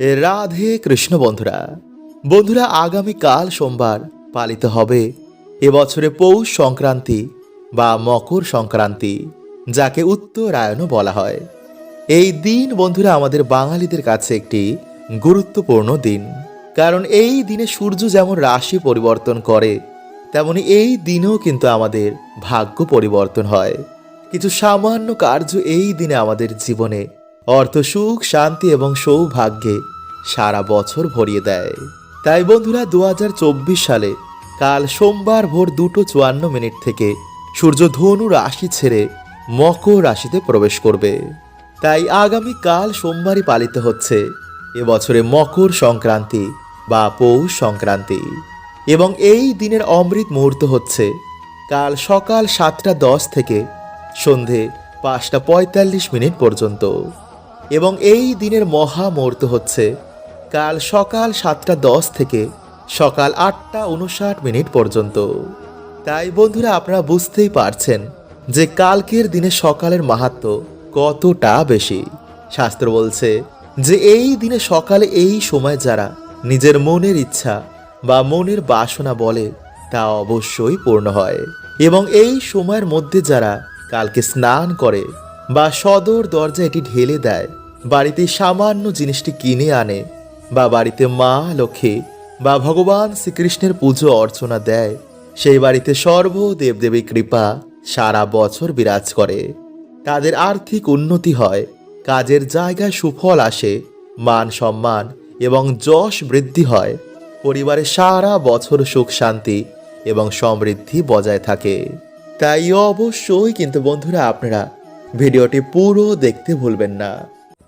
রাধে কৃষ্ণ বন্ধুরা। বন্ধুরা, আগামী কাল সোমবার পালিত হবে এবছরে পৌষ সংক্রান্তি বা মকর সংক্রান্তি, যাকে উত্তরায়ণও বলা হয়। এই দিন বন্ধুরা, আমাদের বাঙালিদের কাছে একটি গুরুত্বপূর্ণ দিন। কারণ এই দিনে সূর্য যেমন রাশি পরিবর্তন করে, তেমনি এই দিনেও কিন্তু আমাদের ভাগ্য পরিবর্তন হয়। কিছু সামান্য কার্য এই দিনে আমাদের জীবনে অর্থ সুখ, শান্তি এবং সৌভাগ্যে সারা বছর ভরিয়ে দেয়। তাই বন্ধুরা দু হাজার চব্বিশ সালে কাল সোমবার ভোর দুটো চুয়ান্ন মিনিট থেকে সূর্য ধনু রাশি ছেড়ে মকর রাশিতে প্রবেশ করবে। তাই আগামী কাল সোমবারই পালিত হচ্ছে এবছরে মকর সংক্রান্তি বা পৌষ সংক্রান্তি। এবং এই দিনের অমৃত মুহূর্ত হচ্ছে কাল সকাল সাতটা দশ থেকে সন্ধে পাঁচটা পঁয়তাল্লিশ মিনিট পর্যন্ত। এবং এই দিনের মহা মুহূর্ত হচ্ছে কাল সকাল সাতটা দশ থেকে সকাল আটটা উনষাট মিনিট পর্যন্ত। তাই বন্ধুরা আপনারা বুঝতেই পারছেন যে কালকের দিনে সকালের মাহাত্ম কতটা বেশি। শাস্ত্র বলছে যে এই দিনে সকালে এই সময় যারা নিজের মনের ইচ্ছা বা মনের বাসনা বলে তা অবশ্যই পূর্ণ হয়। এবং এই সময়ের মধ্যে যারা কালকে স্নান করে বা সদর দরজা এটি ঢেলে দেয়, বাড়িতে সামান্য জিনিসটি কিনে আনে বা বাড়িতে মা লক্ষ্মী বা ভগবান শ্রীকৃষ্ণের পুজো অর্চনা দেয়, সেই বাড়িতে সর্ব দেবদেবী কৃপা সারা বছর বিরাজ করে। তাদের আর্থিক উন্নতি হয়, কাজের জায়গায় সুফল আসে, মান সম্মান এবং যশ বৃদ্ধি হয়, পরিবারে সারা বছর সুখ শান্তি এবং সমৃদ্ধি বজায় থাকে। তাই অবশ্যই কিন্তু বন্ধুরা আপনারা ভিডিওটি পুরো দেখতে ভুলবেন না।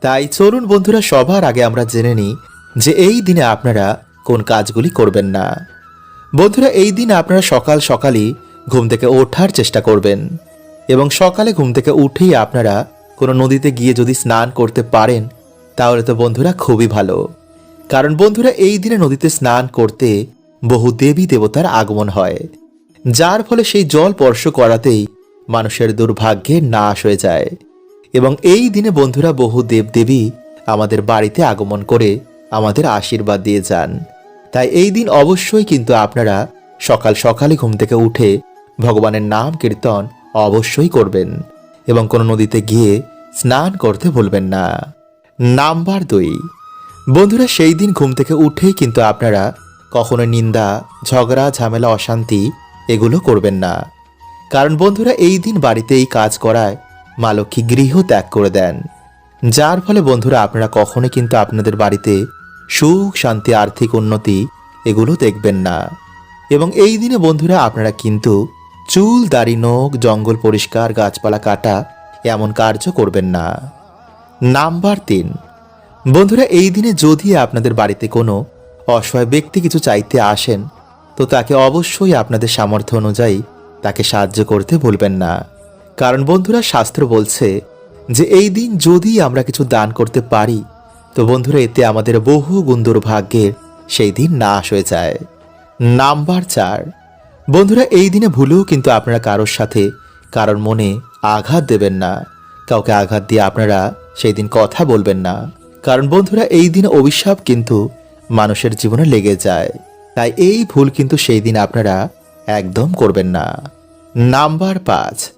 তাই চলুন বন্ধুরা সবার আগে আমরা জেনে নিই যে এই দিনে আপনারা কোন কাজগুলি করবেন না। বন্ধুরা, এই দিন আপনারা সকাল সকালই ঘুম থেকে ওঠার চেষ্টা করবেন এবং সকালে ঘুম থেকে উঠেই আপনারা কোনো নদীতে গিয়ে যদি স্নান করতে পারেন, তাহলে তো বন্ধুরা খুবই ভালো। কারণ বন্ধুরা, এই দিনে নদীতে স্নান করতে বহু দেবী দেবতার আগমন হয়, যার ফলে সেই জল স্পর্শ করাতেই মানুষের দুর্ভাগ্যে নাশ হয়ে যায়। এবং এই দিনে বন্ধুরা বহু দেবদেবী আমাদের বাড়িতে আগমন করে আমাদের আশীর্বাদ দিয়ে যান। তাই এই দিন অবশ্যই কিন্তু আপনারা সকাল সকালে ঘুম থেকে উঠে ভগবানের নাম কীর্তন অবশ্যই করবেন এবং কোনো নদীতে গিয়ে স্নান করতে ভুলবেন না। নাম্বার দুই, বন্ধুরা সেই দিন ঘুম থেকে উঠেই কিন্তু আপনারা কখনো নিন্দা, ঝগড়া, ঝামেলা, অশান্তি এগুলো করবেন না। কারণ বন্ধুরা এই দিন বাড়িতে এই কাজ করায় মা লক্ষ্মী গৃহ ত্যাগ করে দেন। যার ফলে বন্ধুরা আপনারা কখনো কিন্তু আপনাদের বাড়িতে সুখ, শান্তি, আর্থিক উন্নতি এগুলো দেখবেন না। এবং এই দিনে বন্ধুরা আপনারা কিন্তু চুল, দাড়ি, নখ, জঙ্গল পরিষ্কার, গাছপালা কাটা এমন কার্য করবেন না। নাম্বার তিন, বন্ধুরা এই দিনে যদি আপনাদের বাড়িতে কোনো অসহায় ব্যক্তি কিছু চাইতে আসেন, তো তাকে অবশ্যই আপনাদের সামর্থ্য অনুযায়ী তাকে সাহায্য করতে ভুলবেন না। কারণ বন্ধুরা শাস্ত্র বলছে যে, এই দিন যদি আমরা কিছু দান করতে পারি তো বন্ধুরা, এতে আমাদের বহু গুন্দর ভাগ্যের সেই দিন নাশ হয়ে যায়। নাম্বার চার। বন্ধুরা, এই দিনে ভুলেও কিন্তু আপনারা কারোর সাথে কারোর মনে আঘাত দেবেন না। কাউকে আঘাত দিয়ে আপনারা সেই দিন কথা বলবেন না। কারণ বন্ধুরা, এই দিনে অভিশাপ কিন্তু মানুষের জীবনে লেগে যায়। তাই এই ভুল কিন্তু সেই দিন আপনারা একদম করবেন না। নাম্বার পাঁচ।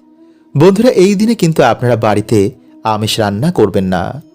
বন্ধুরা, এই দিনে কিন্তু আপনারা বাড়িতে আমিষ রান্না করবেন না।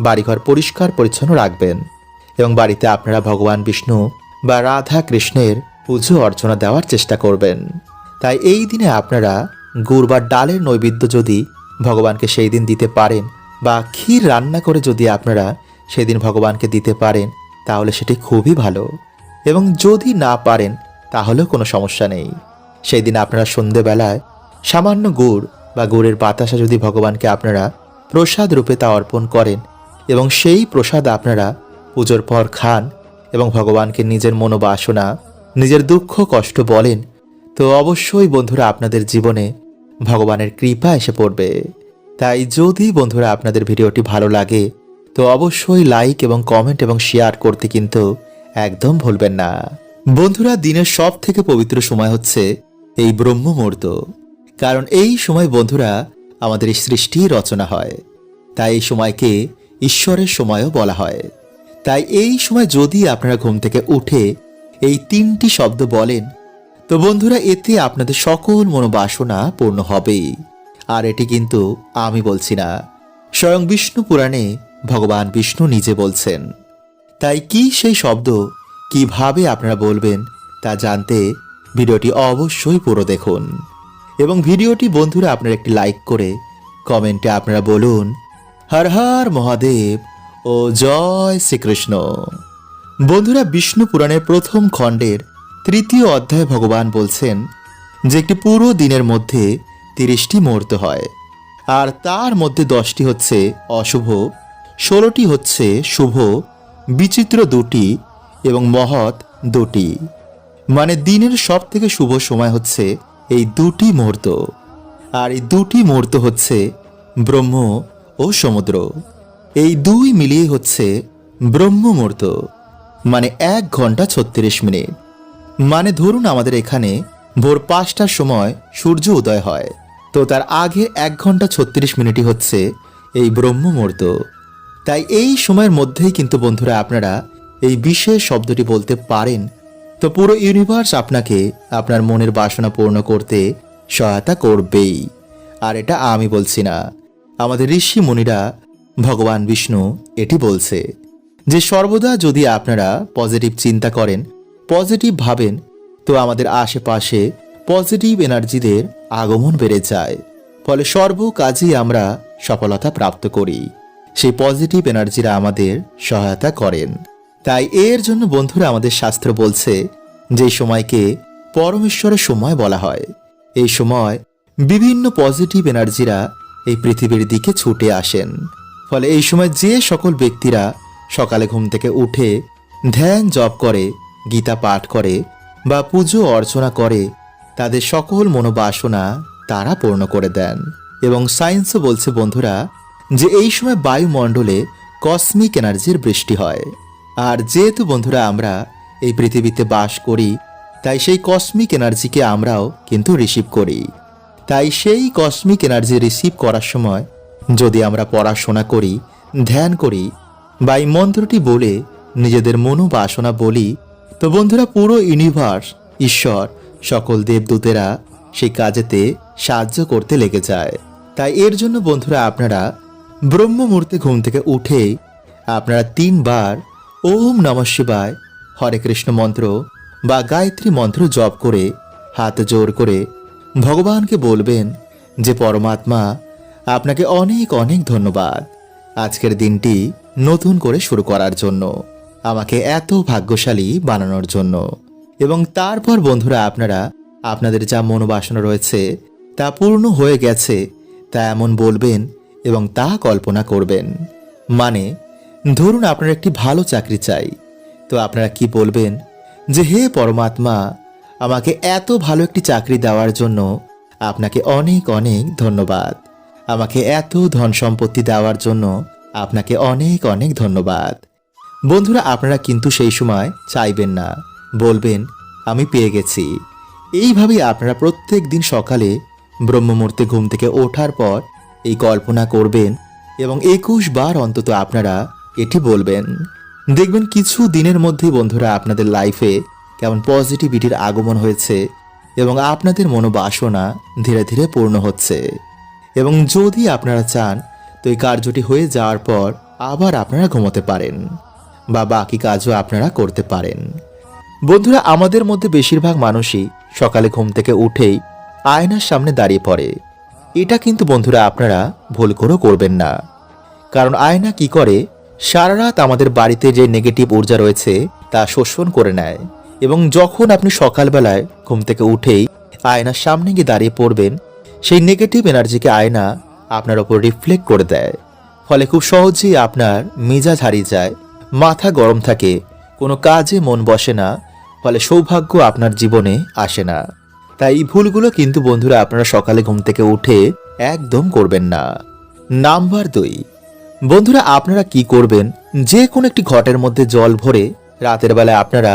বাড়িঘর পরিষ্কার পরিচ্ছন্ন রাখবেন এবং বাড়িতে আপনারা ভগবান বিষ্ণু বা রাধা কৃষ্ণের পুজো অর্চনা দেওয়ার চেষ্টা করবেন। তাই এই দিনে আপনারা গুড় বা ডালের নৈবেদ্য যদি ভগবানকে সেই দিন দিতে পারেন বা ক্ষীর রান্না করে যদি আপনারা সেদিন ভগবানকে দিতে পারেন, তাহলে সেটি খুবই ভালো। এবং যদি না পারেন, তাহলেও কোনো সমস্যা নেই। সেই দিন আপনারা সন্ধেবেলায় সামান্য গুড় বা গুড়ের বাতাসা যদি ভগবানকে আপনারা প্রসাদ রূপে তা অর্পণ করেন এবং সেই প্রসাদ আপনারা পুজোর পর খান এবং ভগবানকে নিজের মনোবাসনা, নিজের দুঃখ, কষ্ট বলেন, তো অবশ্যই বন্ধুরা আপনাদের জীবনে ভগবানের কৃপা এসে পড়বে। তাই যদি বন্ধুরা আপনাদের ভিডিওটি ভালো লাগে, তো অবশ্যই লাইক এবং কমেন্ট এবং শেয়ার করতে কিন্তু একদম ভুলবেন না। বন্ধুরা, দিনের সব থেকে পবিত্র সময় হচ্ছে এই ব্রহ্ম মুহূর্ত। কারণ এই সময় বন্ধুরা আমাদের সৃষ্টি রচনা হয়। তাই এই সময়কে ঈশ্বরের সময়ও বলা হয়। তাই এই সময় যদি আপনারা ঘুম থেকে উঠে এই তিনটি শব্দ বলেন, তো বন্ধুরা, এতে আপনাদের সকল মনোবাসনা পূর্ণ হবেই। আর এটি কিন্তু আমি বলছি না, স্বয়ং বিষ্ণু পুরাণে ভগবান বিষ্ণু নিজে বলছেন। তাই কি সেই শব্দ কীভাবে আপনারা বলবেন তা জানতে ভিডিওটি অবশ্যই পুরো দেখুন। এবং ভিডিওটি বন্ধুরা আপনারা একটি লাইক করে কমেন্টে আপনারা বলুন হর হর মহাদেব ও জয় শ্রীকৃষ্ণ। বন্ধুরা, বিষ্ণু পুরাণের প্রথম খণ্ডের তৃতীয় অধ্যায়ে ভগবান বলছেন যে একটি পুরো দিনের মধ্যে তিরিশটি মুহূর্ত হয়, আর তার মধ্যে দশটি হচ্ছে অশুভ, ষোলোটি হচ্ছে শুভ, বিচিত্র দুটি এবং মহৎ দুটি। মানে দিনের সব থেকে শুভ সময় হচ্ছে এই দুটি মুহূর্ত আর এই দুটি মুহূর্ত হচ্ছে ব্রহ্ম ও সমুদ্র, এই দুই মিলিয়ে হচ্ছে ব্রহ্ম মুহূর্ত মানে এক ঘণ্টা ছত্রিশ মিনিট। মানে ধরুন আমাদের এখানে ভোর পাঁচটার সময় সূর্য উদয় হয়, তো তার আগে এক ঘণ্টা ছত্রিশ মিনিটই হচ্ছে এই ব্রহ্ম মুহূর্ত তাই এই সময়ের মধ্যেই কিন্তু বন্ধুরা আপনারা এই বিশেষ শব্দটি বলতে পারেন। তো পুরো ইউনিভার্স আপনাকে আপনার মনের বাসনা পূর্ণ করতে সহায়তা করবেই। আর এটা আমি বলছি না। আমাদের ঋষি মুনিরা ভগবান বিষ্ণু এটি বলছে যে সর্বদা যদি আপনারা পজিটিভ চিন্তা করেন পজিটিভ ভাবেন, তো আমাদের আশেপাশে পজিটিভ এনার্জিদের আগমন বেড়ে যায়। ফলে সর্ব কাজেই আমরা সফলতা প্রাপ্ত করি। সেই পজিটিভ এনার্জিরা আমাদের সহায়তা করেন। তাই এর জন্য বন্ধুরা আমাদের শাস্ত্র বলছে যে সময়কে পরমেশ্বরের সময় বলা হয়। এই সময় বিভিন্ন পজিটিভ এনার্জিরা এই পৃথিবীর দিকে ছুটে আসেন। ফলে এই সময় যে সকল ব্যক্তিরা সকালে ঘুম থেকে উঠে ধ্যান জপ করে, গীতা পাঠ করে বা পুজো অর্চনা করে, তাদের সকল মনোবাসনা তারা পূর্ণ করে দেন। এবং সায়েন্সও বলছে, বন্ধুরা, যে এই সময় বায়ুমণ্ডলে কসমিক এনার্জির বৃষ্টি হয়। আর যেহেতু, বন্ধুরা, আমরা এই পৃথিবীতে বাস করি, তাই সেই কসমিক এনার্জিকে আমরাও কিন্তু রিসিভ করি। তাই সেই কসমিক এনার্জি রিসিভ করার সময় যদি আমরা পড়াশোনা করি, ধ্যান করি বা এই মন্ত্রটি বলে, নিজেদের মনোবাসনা বলি, তো বন্ধুরা পুরো ইউনিভার্স ঈশ্বর, সকল দেবদূতেরা সেই কাজেতে সাহায্য করতে লেগে যায়। তাই এর জন্য বন্ধুরা আপনারা ব্রহ্ম মুহূর্তে ঘুম থেকে উঠে আপনারা তিনবার ওম নমঃ শিবায় হরে কৃষ্ণ মন্ত্র বা গায়ত্রী মন্ত্র জপ করে, হাত জোর করে ভগবানকে বলবেন যে, পরমাত্মা, আপনাকে অনেক অনেক ধন্যবাদ। আজকের দিনটি নতুন করে শুরু করার জন্য, আমাকে এত ভাগ্যশালী বানানোর জন্য। এবং তারপর, বন্ধুরা, আপনারা, আপনাদের যা মনোবাসনা রয়েছে, তা পূর্ণ হয়ে গেছে, তা এমন বলবেন এবং তা কল্পনা করবেন। মানে ধরুন আপনার একটি ভালো চাকরি চাই। তো আপনারা কি বলবেন? যে, হে পরমাত্মা আমাকে এত ভালো একটি চাকরি দেওয়ার জন্য আপনাকে অনেক অনেক ধন্যবাদ। আমাকে এত ধন সম্পত্তি দেওয়ার জন্য আপনাকে অনেক অনেক ধন্যবাদ। বন্ধুরা, আপনারা কিন্তু সেই সময় চাইবেন না। বলবেন, আমি পেয়ে গেছি। এইভাবেই আপনারা প্রত্যেক দিন সকালে ব্রহ্মমূর্তে ঘুম থেকে ওঠার পর এই কল্পনা করবেন এবং একুশ বার অন্তত আপনারা এটি বলবেন। দেখবেন কিছু দিনের মধ্যেই বন্ধুরা, আপনাদের লাইফে কেমন পজিটিভিটির আগমন হয়েছে এবং আপনাদের মনোবাসনা ধীরে ধীরে পূর্ণ হচ্ছে। এবং যদি আপনারা চান, তো এই কার্যটি হয়ে যাওয়ার পর আবার আপনারা ঘুমোতে পারেন বা বাকি কাজও আপনারা করতে পারেন। বন্ধুরা, আমাদের মধ্যে বেশিরভাগ মানুষই সকালে ঘুম থেকে উঠেই আয়নার সামনে দাঁড়িয়ে পড়ে। এটা কিন্তু বন্ধুরা আপনারা ভুল করেও করবেন না। কারণ আয়না কি করে? সারা রাত আমাদের বাড়িতে যে নেগেটিভ ঊর্জা রয়েছে তা শোষণ করে নেয়। এবং যখন আপনি সকালবেলায় ঘুম থেকে উঠেই আয়নার সামনে গিয়ে দাঁড়িয়ে পড়বেন, সেই নেগেটিভ এনার্জিকে আয়না আপনার ওপর রিফ্লেক্ট করে দেয়। ফলে খুব সহজেই আপনার মেজাজ হারিয়ে যায়, মাথা গরম থাকে, কোনো কাজে মন বসে না, ফলে সৌভাগ্য আপনার জীবনে আসে না। তাই এই ভুলগুলো কিন্তু বন্ধুরা আপনারা সকালে ঘুম থেকে উঠে একদম করবেন না। নাম্বার দুই, বন্ধুরা আপনারা কি করবেন? যে কোনো একটি ঘটের মধ্যে জল ভরে রাতের বেলায় আপনারা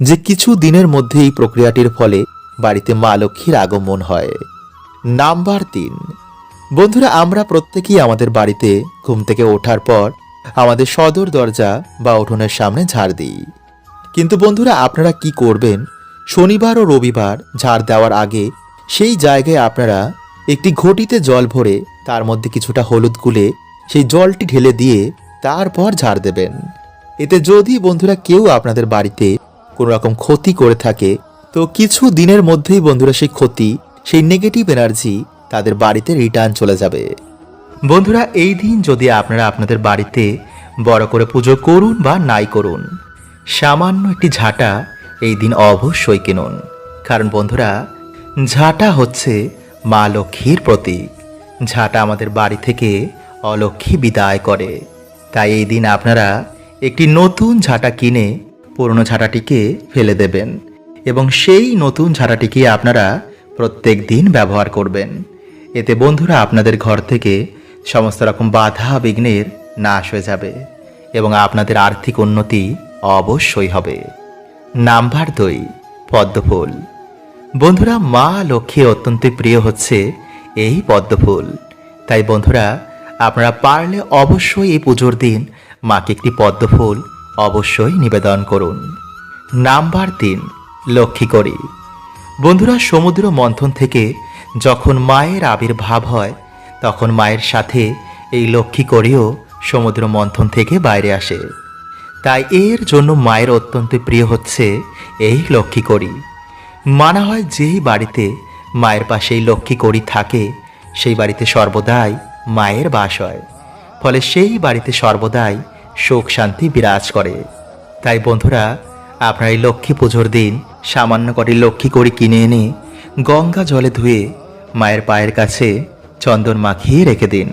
যে কিছু দিনের মধ্যে এই প্রক্রিয়াটির ফলে বাড়িতে মা লক্ষ্মীর আগমন হয়। নাম্বার তিন। বন্ধুরা, আমরা প্রত্যেকেই আমাদের বাড়িতে ঘুম থেকে ওঠার পর আমাদের সদর দরজা বা উঠোনের সামনে ঝাড় দিই। কিন্তু বন্ধুরা, আপনারা কি করবেন? শনিবার ও রবিবার ঝাড় দেওয়ার আগে সেই জায়গায় আপনারা একটি ঘটিতে জল ভরে তার মধ্যে কিছুটা হলুদ গুলে সেই জলটি ঢেলে দিয়ে তারপর ঝাড় দেবেন। এতে যদি বন্ধুরা কেউ আপনাদের বাড়িতে কোনো রকম ক্ষতি করে থাকে। তো কিছু দিনের মধ্যেই বন্ধুরা সেই ক্ষতি, সেই নেগেটিভ এনার্জি তাদের বাড়িতে রিটার্ন চলে যাবে। বন্ধুরা, এই দিন যদি আপনারা আপনাদের বাড়িতে বড় করে পুজো করুন বা নাই করুন, সামান্য একটি ঝাঁটা এই দিন অবশ্যই কিনুন। কারণ বন্ধুরা, ঝাঁটা হচ্ছে মা লক্ষ্মীর প্রতীক। ঝাঁটা আমাদের বাড়ি থেকে অলক্ষ্মী বিদায় করে। তাই এই দিন আপনারা একটি নতুন ঝাঁটা কিনে পুরনো ঝাঁটাটিকে ফেলে দেবেন এবং সেই নতুন ঝাঁটাটিকে আপনারা প্রত্যেক দিন ব্যবহার করবেন। এতে বন্ধুরা আপনাদের ঘর থেকে সমস্ত রকম বাধা, বিঘ্নের নাশ হয়ে যাবে এবং আপনাদের আর্থিক উন্নতি অবশ্যই হবে। নাম্বার দুই, পদ্মফুল। বন্ধুরা, মা লক্ষ্মী অত্যন্ত প্রিয় হচ্ছে এই পদ্মফুল। তাই বন্ধুরা, আপনারা পারলে অবশ্যই এই পুজোর দিন মাকে একটি পদ্মফুল অবশ্যই নিবেদন করুন। নাম্বার তিন লক্ষ্মী করি বন্ধুরা, সমুদ্র মন্থন থেকে যখন মায়ের আবির্ভাব হয়, তখন মায়ের সাথে এই লক্ষ্মী করিও সমুদ্র মন্থন থেকে বাইরে আসে। তাই এর জন্য মায়ের অত্যন্ত প্রিয় হচ্ছে এই লক্ষ্মী করি মানা হয় যেই বাড়িতে মায়ের পাশে এই লক্ষ্মী করি থাকে, সেই বাড়িতে সর্বদাই মায়ের বাস হয়। ফলে সেই বাড়িতে সর্বদাই সুখ শান্তি বিরাজ করে। তাই বন্ধুরা, আপনার এই লক্ষ্মী পুজোর দিন সামান্য করে লক্ষ্মী করি কিনে এনে গঙ্গা জলে ধুয়ে মায়ের পায়ের কাছে চন্দন মাখিয়ে রেখে দিন।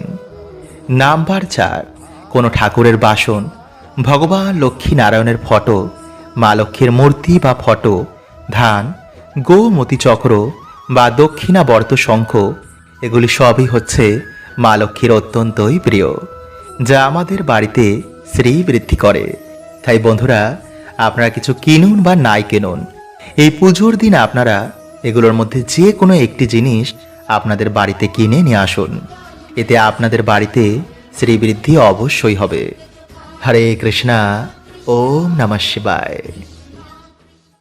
নাম্বার চার, কোনো ঠাকুরের বাসন, ভগবান লক্ষ্মী নারায়ণের ফটো, মা লক্ষ্মীর মূর্তি বা ফটো, ধান, গোমতি চক্র বা দক্ষিণাবর্ত শঙ্খ, এগুলি সবই হচ্ছে মা লক্ষ্মীর অত্যন্তই প্রিয়। যা আমাদের বাড়িতে শ্রী বৃদ্ধি করে। তাই বন্ধুরা, আপনারা কিছু কিনুন বা নাই কিনুন। এই পুজোর দিন আপনারা এগুলোর মধ্যে যে কোনো একটি জিনিস আপনাদের বাড়িতে কিনে নিয়ে আসুন। এতে আপনাদের বাড়িতে শ্রীবৃদ্ধি অবশ্যই হবে। হরে কৃষ্ণা, ওম নমঃ শিবায়।